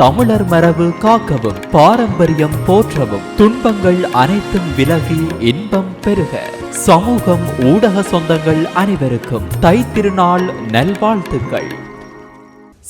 தமிழர் மரபு காக்கவும் பாரம்பரியம் போற்றவும் துன்பங்கள் அனைத்தும் விலகி இன்பம் பெருக. சமூகம் ஊடக சொந்தங்கள் அனைவருக்கும் தை திருநாள் நல்வாழ்த்துக்கள்.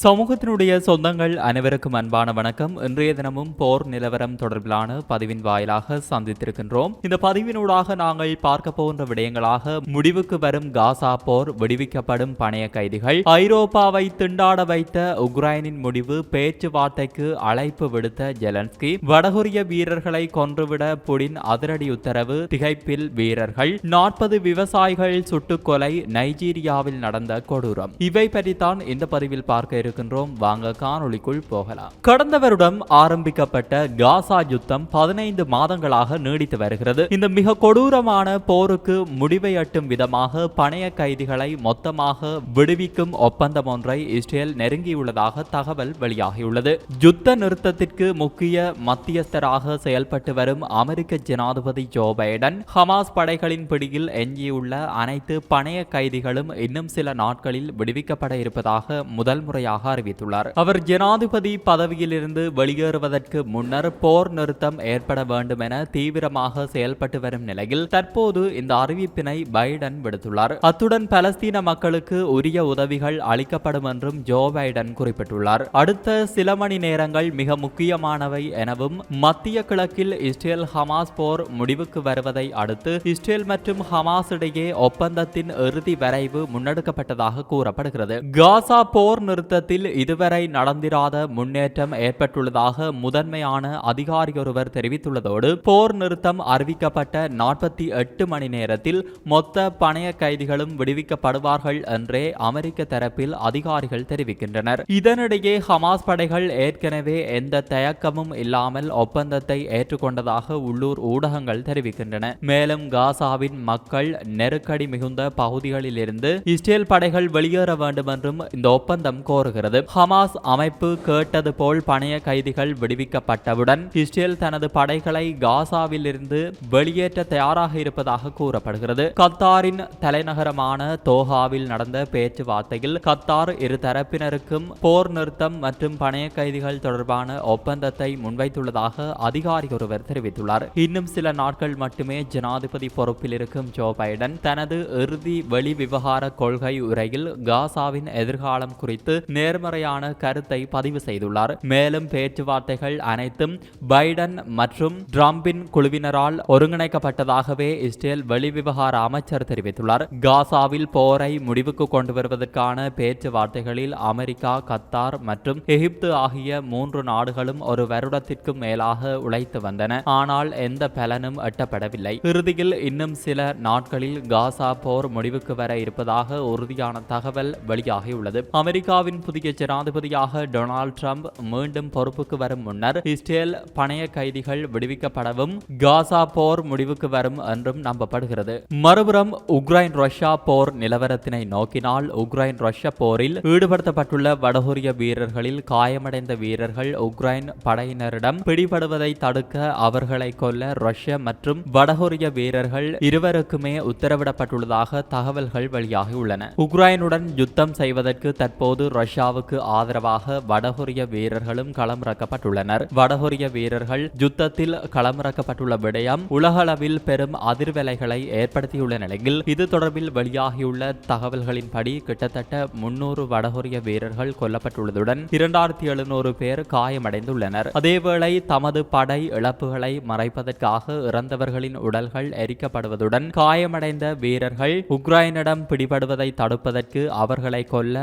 சமூகத்தினுடைய சொந்தங்கள் அனைவருக்கும் அன்பான வணக்கம். இன்றைய தினமும் போர் நிலவரம் தொடர்பிலான பதிவின் வாயிலாக சந்தித்திருக்கின்றோம். இந்த பதிவினூடாக நாங்கள் பார்க்க போகின்ற விடயங்களாக முடிவுக்கு வரும் காசா போர் விடுவிக்கப்படும் பணைய கைதிகள் ஐரோப்பாவை திண்டாட வைத்த உக்ரைனின் முடிவு பேச்சுவார்த்தைக்கு அழைப்பு விடுத்த ஜெலன்ஸ்கி வடகொரிய வீரர்களை கொன்றுவிட புடின் அதிரடி உத்தரவு திகைப்பில் வீரர்கள் நாற்பது விவசாயிகள் சுட்டுக்கொலை நைஜீரியாவில் நடந்த கொடூரம். இவை பற்றித்தான் இந்த பதிவில் பார்க்க இருக்கின்றோம் வாங்க காணொலிக்குள் போகலாம். கடந்த வருடம் ஆரம்பிக்கப்பட்ட காசா யுத்தம் பதினைந்து மாதங்களாக நீடித்து வருகிறது. இந்த மிக கொடூரமான போருக்கு முடிவை எட்டும் விதமாக பணைய கைதிகளை மொத்தமாக விடுவிக்கும் ஒப்பந்தம் ஒன்றை இஸ்ரேல் நெருங்கியுள்ளதாக தகவல் வெளியாகியுள்ளது. யுத்த நிறுத்தத்திற்கு முக்கிய மத்தியஸ்தராக செயல்பட்டு வரும் அமெரிக்க ஜனாதிபதி ஜோ பைடன் ஹமாஸ் படைகளின் பிடியில் எஞ்சியுள்ள அனைத்து பணைய கைதிகளும் இன்னும் சில நாட்களில் விடுவிக்கப்பட இருப்பதாக முதல் முறையாக இருப்பதாக அறிவித்துள்ளார். அவர் ஜனாதிபதி பதவியிலிருந்து வெளியேறுவதற்கு முன்னர் போர் நிறுத்தம் ஏற்பட வேண்டும் என தீவிரமாக செயல்பட்டு வரும் நிலையில் தற்போது இந்த அறிவிப்பினை பைடன் விடுத்துள்ளார். அத்துடன் பலஸ்தீன மக்களுக்கு உரிய உதவிகள் அளிக்கப்படும் என்றும் ஜோ பைடன் குறிப்பிட்டுள்ளார். அடுத்த சில மணி நேரங்கள் மிக முக்கியமானவை எனவும் மத்திய கிழக்கில் இஸ்ரேல் ஹமாஸ் போர் முடிவுக்கு வருவதை அடுத்து இஸ்ரேல் மற்றும் ஹமாஸ் இடையே ஒப்பந்தத்தின் இறுதி வரைவு முன்னெடுக்கப்பட்டதாக கூறப்படுகிறது. காசா போர் நிறுத்தத்தை தமிழகத்தில் இதுவரை நடந்திராத முன்னேற்றம் ஏற்பட்டுள்ளதாக முதன்மையான அதிகாரி ஒருவர் தெரிவித்துள்ளதோடு போர் நிறுத்தம் அறிவிக்கப்பட்ட நாற்பத்தி எட்டு மணி நேரத்தில் மொத்த பணைய கைதிகளும் விடுவிக்கப்படுவார்கள் என்றே அமெரிக்க தரப்பில் அதிகாரிகள் தெரிவிக்கின்றனர். இதனிடையே ஹமாஸ் படைகள் ஏற்கனவே எந்த தயக்கமும் இல்லாமல் ஒப்பந்தத்தை ஏற்றுக்கொண்டதாக உள்ளூர் ஊடகங்கள் தெரிவிக்கின்றன. மேலும் காசாவின் மக்கள் நெருக்கடி மிகுந்த பகுதிகளிலிருந்து இஸ்ரேல் படைகள் வெளியேற வேண்டும் என்றும் இந்த ஒப்பந்தம் கோருகிறது. ஹமாஸ் அமைப்பு கேட்டது போல் பணைய கைதிகள் விடுவிக்கப்பட்டவுடன் இஸ்ரேல் தனது படைகளை காசாவில் இருந்து வெளியேற்ற தயாராக இருப்பதாக கூறப்படுகிறது. கத்தாரின் தலைநகரமான தோஹாவில் நடந்த பேச்சுவார்த்தையில் கத்தார் இரு தரப்பினருக்கும் போர் நிறுத்தம் மற்றும் பணைய கைதிகள் தொடர்பான ஒப்பந்தத்தை முன்வைத்துள்ளதாக அதிகாரி ஒருவர் தெரிவித்துள்ளார். இன்னும் சில நாட்கள் மட்டுமே ஜனாதிபதி பொறுப்பில் இருக்கும் ஜோ பைடன் தனது இறுதி வெளி விவகார கொள்கை உரையில் காசாவின் எதிர்காலம் குறித்து நேர்மறையான கருத்தை பதிவு செய்துள்ளார். மேலும் பேச்சுவார்த்தைகள் அனைத்தும் பைடன் மற்றும் ட்ரம்பின் குழுவினரால் ஒருங்கிணைக்கப்பட்டதாகவே இஸ்ரேல் வெளிவிவகார அமைச்சர் தெரிவித்துள்ளார். காசாவில் போரை முடிவுக்கு கொண்டு வருவதற்கான பேச்சுவார்த்தைகளில் அமெரிக்கா கத்தார் மற்றும் எகிப்து ஆகிய மூன்று நாடுகளும் ஒரு வருடத்திற்கும் மேலாக உழைத்து வந்தன. ஆனால் எந்த பலனும் எட்டப்படவில்லை. இறுதியில் இன்னும் சில நாட்களில் காசா போர் முடிவுக்கு வர இருப்பதாக உறுதியான தகவல் வெளியாகியுள்ளது. அமெரிக்காவின் புதிய ஜனாதிபதியாக டொனால்ட் ட்ரம்ப் மீண்டும் பொறுப்புக்கு வரும் முன்னர் இஸ்ரேல் பணைய கைதிகள் விடுவிக்கப்படவும் காசா போர் முடிவுக்கு வரும் என்றும் நம்பப்படுகிறது. மறுபுறம் உக்ரைன் ரஷ்யா போர் நிலவரத்தினை நோக்கினால் உக்ரைன் ரஷ்யா போரில் ஈடுபடுத்தப்பட்டுள்ள வடகொரிய வீரர்களில் காயமடைந்த வீரர்கள் உக்ரைன் படையினரிடம் பிடிபடுவதை தடுக்க அவர்களை கொல்ல ரஷ்ய மற்றும் வடகொரிய வீரர்கள் இருவருக்குமே உத்தரவிடப்பட்டுள்ளதாக தகவல்கள் வெளியாகியுள்ளன. உக்ரைனுடன் யுத்தம் செய்வதற்கு தற்போது ரஷ்யாவுக்கு ஆதரவாக வடகொரிய வீரர்களும் களமிறக்கப்பட்டுள்ளனர். வடகொரிய வீரர்கள் யுத்தத்தில் களமிறக்கப்பட்டுள்ள விடயம் உலகளவில் பெரும் அதிர்வலைகளை ஏற்படுத்தியுள்ள நிலையில் இது தொடர்பில் வெளியாகியுள்ள தகவல்களின்படி கிட்டத்தட்ட முன்னூறு வடகொரிய வீரர்கள் கொல்லப்பட்டுள்ளதுடன் இரண்டாயிரத்தி எழுநூறு பேர் காயமடைந்துள்ளனர். அதேவேளை தமது படை இழப்புகளை மறைப்பதற்காக இறந்தவர்களின் உடல்கள் எரிக்கப்படுவதுடன் காயமடைந்த வீரர்கள் உக்ரைனிடம் பிடிபடுவதை தடுப்பதற்கு அவர்களை கொல்ல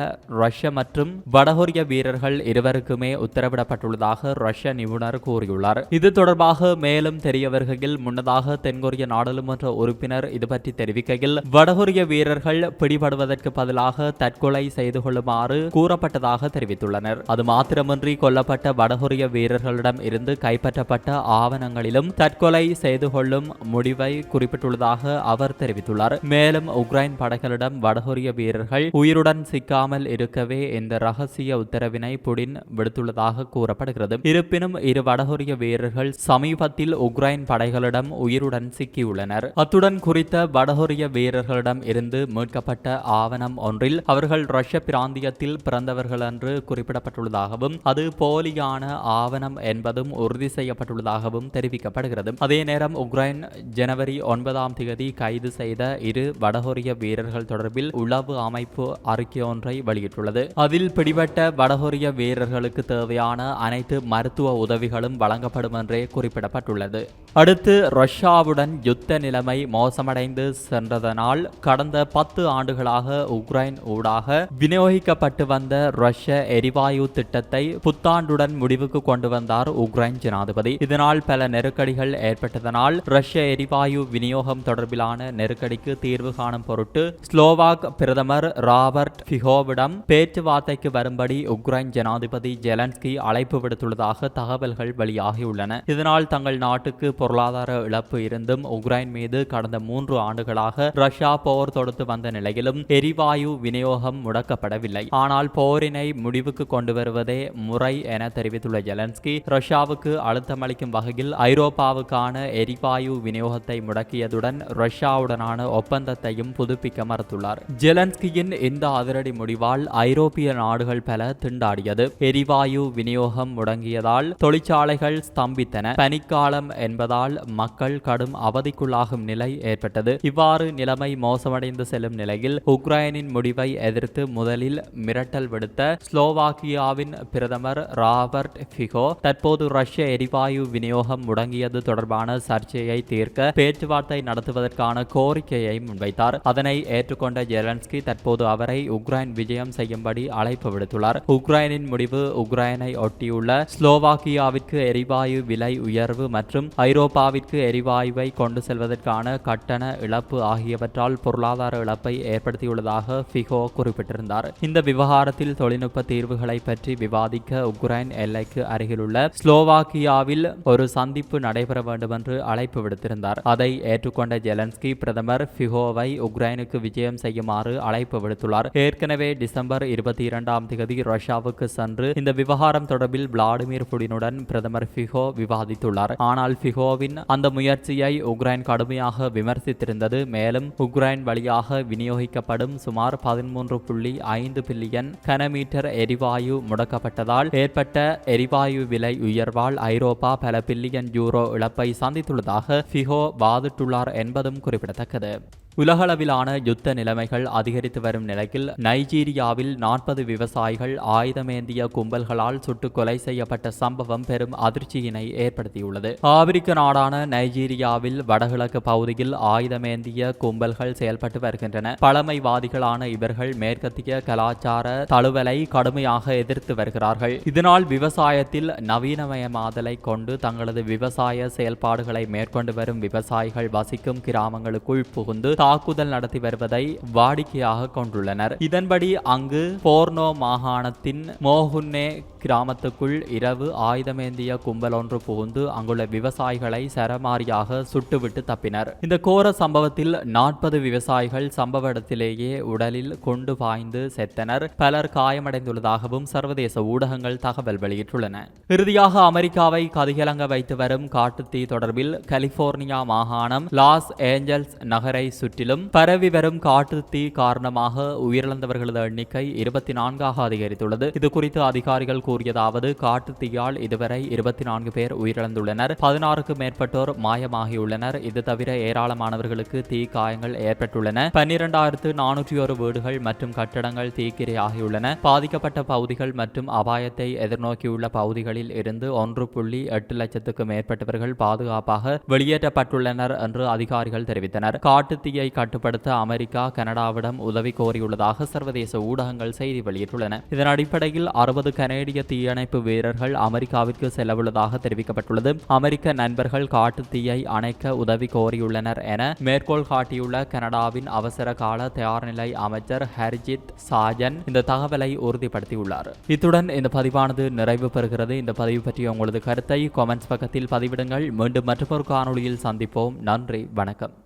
ரஷ்ய மற்றும் வடகொரிய வீரர்கள் இருவருக்குமே உத்தரவிடப்பட்டுள்ளதாக ரஷ்ய நிபுணர் கூறியுள்ளார். இது தொடர்பாக மேலும் தெரிய வருகையில் முன்னதாக தென்கொரிய நாடாளுமன்ற உறுப்பினர் இது பற்றி தெரிவிக்கையில் வடகொரிய வீரர்கள் பிடிபடுவதற்கு பதிலாக தற்கொலை செய்து கொள்ளுமாறு கூறப்பட்டதாக தெரிவித்துள்ளனர். அது மாத்திரமின்றி கொல்லப்பட்ட வடகொரிய வீரர்களிடம் இருந்து கைப்பற்றப்பட்ட ஆவணங்களிலும் தற்கொலை செய்து கொள்ளும் முடிவை குறிப்பிட்டுள்ளதாக அவர் தெரிவித்துள்ளார். மேலும் உக்ரைன் படைகளிடம் வடகொரிய வீரர்கள் உயிருடன் சிக்காமல் இருக்கவே இந்த இந்த ரகசிய உத்தரவினை புடின் விடுத்துள்ளதாக கூறப்படுகிறது. இருப்பினும் இரு வடகொரிய வீரர்கள் சமீபத்தில் உக்ரைன் படைகளிடம் உயிருடன் சிக்கியுள்ளனர். அத்துடன் குறித்த வடகொரிய வீரர்களிடம் இருந்து மீட்கப்பட்ட ஆவணம் ஒன்றில் அவர்கள் ரஷ்ய பிராந்தியத்தில் பிறந்தவர்கள் என்று குறிப்பிடப்பட்டுள்ளதாகவும் அது போலியான ஆவணம் என்பதும் உறுதி செய்யப்பட்டுள்ளதாகவும் தெரிவிக்கப்படுகிறது. அதே நேரம் உக்ரைன் ஜனவரி ஒன்பதாம் தேதி கைது செய்த இரு வடகொரிய வீரர்கள் தொடர்பில் உளவு அமைப்பு அறிக்கை ஒன்றை வெளியிட்டுள்ளது. அதில் பிடிபட்ட வடகொரிய வீரர்களுக்கு தேவையான அனைத்து மருத்துவ உதவிகளும் வழங்கப்படும் என்றே குறிப்பிடப்பட்டுள்ளது. அடுத்து ரஷ்யாவுடன் யுத்த நிலைமை மோசமடைந்து சென்றதனால் கடந்த பத்து ஆண்டுகளாக உக்ரைன் ஊடாக விநியோகிக்கப்பட்டு வந்த ரஷ்ய எரிவாயு திட்டத்தை புத்தாண்டுடன் முடிவுக்கு கொண்டு வந்தார் உக்ரைன் ஜனாதிபதி. இதனால் பல நெருக்கடிகள் ஏற்பட்டதனால் ரஷ்ய எரிவாயு விநியோகம் தொடர்பிலான நெருக்கடிக்கு தீர்வு காணும் பொருட்டு ஸ்லோவாக் பிரதமர் ராபர்ட் ஃபிகோவிடம் நாளைக்கு வரும்படி உக்ரைன் ஜனாதிபதி ஜெலன்ஸ்கி அழைப்பு விடுத்துள்ளதாக தகவல்கள் வெளியாகியுள்ளன. இதனால் தங்கள் நாட்டுக்கு பொருளாதார இழப்பு இருந்தும் உக்ரைன் மீது கடந்த மூன்று ஆண்டுகளாக ரஷ்யா போர் தொடுத்து வந்த நிலையிலும் எரிவாயு விநியோகம் முடக்கப்படவில்லை. ஆனால் போரினை முடிவுக்கு கொண்டு வருவதே முறை என தெரிவித்துள்ள ஜெலன்ஸ்கி ரஷ்யாவுக்கு அழுத்தமளிக்கும் வகையில் ஐரோப்பாவுக்கான எரிவாயு விநியோகத்தை முடக்கியதுடன் ரஷ்யாவுடனான ஒப்பந்தத்தையும் புதுப்பிக்க மறுத்துள்ளார். ஜெலன்ஸ்கியின் இந்த அதிரடி முடிவால் ஐரோப்பிய நாடுகள் பல திண்டாடியது. எரிவாயு விநியோகம் முடங்கியதால் தொழிற்சாலைகள் ஸ்தம்பித்தன. பனிக்காலம் என்பதால் மக்கள் கடும் அவதிக்குள்ளாகும் நிலை ஏற்பட்டது. இவ்வாறு நிலைமை மோசமடைந்து செல்லும் நிலையில் உக்ரைனின் முடிவை எதிர்த்து முதலில் மிரட்டல் விடுத்த ஸ்லோவாக்கியாவின் பிரதமர் ராபர்ட் ஃபிகோ தற்போது ரஷ்ய எரிவாயு விநியோகம் முடங்கியது தொடர்பான சர்ச்சையை தீர்க்க பேச்சுவார்த்தை நடத்துவதற்கான கோரிக்கையை முன்வைத்தார். அதனை ஏற்றுக்கொண்ட ஜெலன்ஸ்கி தற்போது அவரை உக்ரைன் விஜயம் செய்யும்படி அழைப்பு விடுத்துள்ளார். உக்ரைனின் முடிவு உக்ரைனை ஒட்டியுள்ள ஸ்லோவாக்கியாவிற்கு எரிவாயு விலை உயர்வு மற்றும் ஐரோப்பாவிற்கு எரிவாயுவை கொண்டு செல்வதற்கான கட்டண இழப்பு ஆகியவற்றால் பொருளாதார இழப்பை ஏற்படுத்தியுள்ளதாக ஃபிகோ குறிப்பிட்டிருந்தார். இந்த விவகாரத்தில் தொழில்நுட்ப தீர்வுகளை பற்றி விவாதிக்க உக்ரைன் எல்லைக்கு அருகிலுள்ள ஸ்லோவாக்கியாவில் ஒரு சந்திப்பு நடைபெற வேண்டும் என்று அழைப்பு விடுத்திருந்தார். அதை ஏற்றுக்கொண்ட ஜெலன்ஸ்கி பிரதமர் ஃபிகோவை உக்ரைனுக்கு விஜயம் செய்யுமாறு அழைப்பு விடுத்துள்ளார். ஏற்கனவே டிசம்பர் இருபத்தி இரண்டாம் தேதி ரஷ்யாவுக்கு சென்று இந்த விவகாரம் தொடர்பில் விளாடிமிர் புடினுடன் பிரதமர் ஃபிகோ விவாதித்துள்ளார். ஆனால் ஃபிகோவின் அந்த முயற்சியை உக்ரைன் கடுமையாக விமர்சித்திருந்தது. மேலும் உக்ரைன் வழியாக விநியோகிக்கப்படும் சுமார் பதிமூன்று புள்ளி ஐந்து பில்லியன் கனமீட்டர் எரிவாயு முடக்கப்பட்டதால் ஏற்பட்ட எரிவாயு விலை உயர்வால் ஐரோப்பா பல பில்லியன் யூரோ இழப்பை சந்தித்துள்ளதாக ஃபிகோ வாதிட்டுள்ளார் என்பதும் குறிப்பிடத்தக்கது. உலகளவிலான யுத்த நிலைமைகள் அதிகரித்து வரும் நிலையில் நைஜீரியாவில் நாற்பது விவசாயிகள் ஆயுதமேந்திய கும்பல்களால் சுட்டுக் கொலை செய்யப்பட்ட சம்பவம் பெரும் அதிர்ச்சியினை ஏற்படுத்தியுள்ளது. ஆப்பிரிக்க நாடான நைஜீரியாவில் வடகிழக்கு பகுதியில் ஆயுதமேந்திய கும்பல்கள் செயல்பட்டு வருகின்றன. பழமைவாதிகளான இவர்கள் மேற்கத்திய கலாச்சார தழுவலை கடுமையாக எதிர்த்து வருகிறார்கள். இதனால் விவசாயத்தில் நவீனமயமாதலை கொண்டு தங்களது விவசாய செயல்பாடுகளை மேற்கொண்டு வரும் விவசாயிகள் வசிக்கும் கிராமங்களுக்குள் புகுந்து தாக்குதல் நடத்தி வருவதை வாடிக்கையாக கொண்டுள்ளனர். இதன்படி அங்கு போர்னோ மாகாணத்தின் மோகுன்னே கிராமத்துக்குள் இரவு ஆயுதமேந்திய கும்பல் ஒன்று புகுந்து அங்குள்ள விவசாயிகளை சரமாரியாக சுட்டுவிட்டு தப்பினர். இந்த கோர சம்பவத்தில் நாற்பது விவசாயிகள் சம்பவ இடத்திலேயே உடலில் கொண்டு பாய்ந்து செத்தனர். பலர் காயமடைந்துள்ளதாகவும் சர்வதேச ஊடகங்கள் தகவல் வெளியிட்டுள்ளன. இறுதியாக அமெரிக்காவை கதிகலங்க வைத்து வரும் காட்டுத்தீ தொடர்பில் கலிபோர்னியா மாகாணம் லாஸ் ஏஞ்சல்ஸ் நகரை சுற்றி சுற்றிலும் பரவி வரும் காட்டு தீ காரணமாக உயிரிழந்தவர்களது எண்ணிக்கை இருபத்தி நான்காக அதிகரித்துள்ளது. இது குறித்து அதிகாரிகள் கூறியதாவது காட்டு தீயால் இதுவரை இருபத்தி நான்கு பேர் உயிரிழந்துள்ளனர். பதினாறுக்கும் மேற்பட்டோர் மாயமாகியுள்ளனர். இது தவிர ஏராளமானவர்களுக்கு தீ காயங்கள் ஏற்பட்டுள்ளன. பன்னிரண்டாயிரத்து நானூற்றி ஒரு வீடுகள் மற்றும் கட்டடங்கள் தீக்கிரையாகியுள்ளன. பாதிக்கப்பட்ட பகுதிகள் மற்றும் அபாயத்தை எதிர்நோக்கியுள்ள பகுதிகளில் இருந்து ஒன்று புள்ளி எட்டு லட்சத்துக்கு மேற்பட்டவர்கள் பாதுகாப்பாக வெளியேற்றப்பட்டுள்ளனர் என்று அதிகாரிகள் தெரிவித்தனர். காட்டுத்தீயை கட்டுப்படுத்த அமெரிக்கா கனடாவிடம் உதவி கோரியுள்ளதாக சர்வதேச ஊடகங்கள் செய்தி வெளியிட்டுள்ளன. இதன் அடிப்படையில் அறுபது கனேடிய தீயணைப்பு வீரர்கள் அமெரிக்காவிற்கு செல்லவுள்ளதாக தெரிவிக்கப்பட்டுள்ளது. அமெரிக்க நண்பர்கள் காட்டு தீயை அணைக்க உதவி கோரியுள்ளனர் என மேற்கோள் காட்டியுள்ள கனடாவின் அவசர கால தயார்நிலை அமைச்சர் ஹர்ஜித் சாஜன் இந்த தகவலை உறுதிப்படுத்தியுள்ளார். இத்துடன் இந்த பதிவானது நிறைவு பெறுகிறது. இந்த பதிவு பற்றிய உங்களது கருத்தை கொமெண்ட்ஸ் பக்கத்தில் பதிவிடுங்கள். மீண்டும் மற்றொரு காணொளியில் சந்திப்போம். நன்றி. வணக்கம்.